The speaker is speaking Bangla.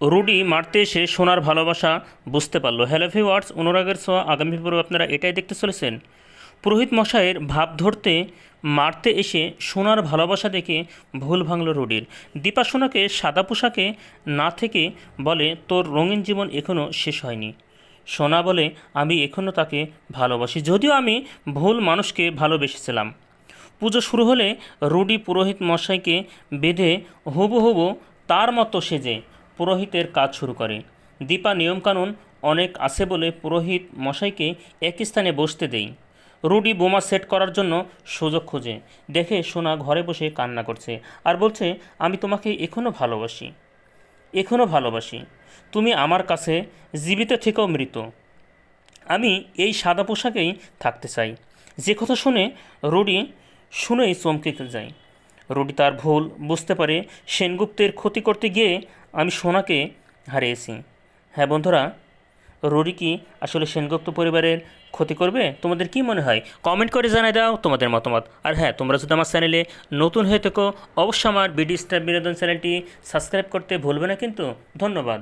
রুডি মারতে এসে সোনার ভালোবাসা বুঝতে পারল। হ্যালো ভিওয়ার্স অনুরাগের ছোঁয়া আগামী পর্বে আপনারা এটাই দেখতে চলেছেন। পুরোহিত মশাইয়ের ভাব ধরতে মারতে এসে সোনার ভালোবাসা দেখে ভুল ভাঙল রুডির। দীপা সোনাকে সাদা পোশাকে না থেকে বলে, তোর রঙিন জীবন এখনও শেষ হয়নি। সোনা বলে, আমি এখনও তাকে ভালোবাসি, যদিও আমি ভুল মানুষকে ভালোবেসেছিলাম। পুজো শুরু হলে রুডি পুরোহিত মশাইকে বেঁধে হবু হবু তার মতো সেজে পুরোহিতের কাজ শুরু করে। দীপা নিয়মকানুন অনেক আছে বলে পুরোহিত মশাইকে এক স্থানে বসতে দেই। রুডি বোমা সেট করার জন্য সুযোগ খোঁজে। দেখে সোনা ঘরে বসে কান্না করছে আর বলছে, আমি তোমাকে এখনও ভালোবাসি। এখনও ভালোবাসি। তুমি আমার কাছে জীবিত থেকেও মৃত। আমি এই সাদা পোশাকেই থাকতে চাই। যে কথা শুনে রুডি শুনেই চমকে যায়। রুডি তার ভুল, বুঝতে পারে সেনগুপ্তের ক্ষতি করতে গিয়ে আমি সোনাকে হারিয়েছি। হ্যাঁ বন্ধুরা রুডি কি আসলে সেনগুপ্ত পরিবারের ক্ষতি করবে? তোমাদের কি মনে হয়? কমেন্ট করে জানাই দাও তোমাদের মতামত। আর হ্যাঁ তোমরা যদি আমার চ্যানেলে নতুন হয়ে থাকো, অবশ্যই আমার বিডি স্টার বিনোদন চ্যানেলটি সাবস্ক্রাইব করতে ভুলবে না কিন্তু। ধন্যবাদ।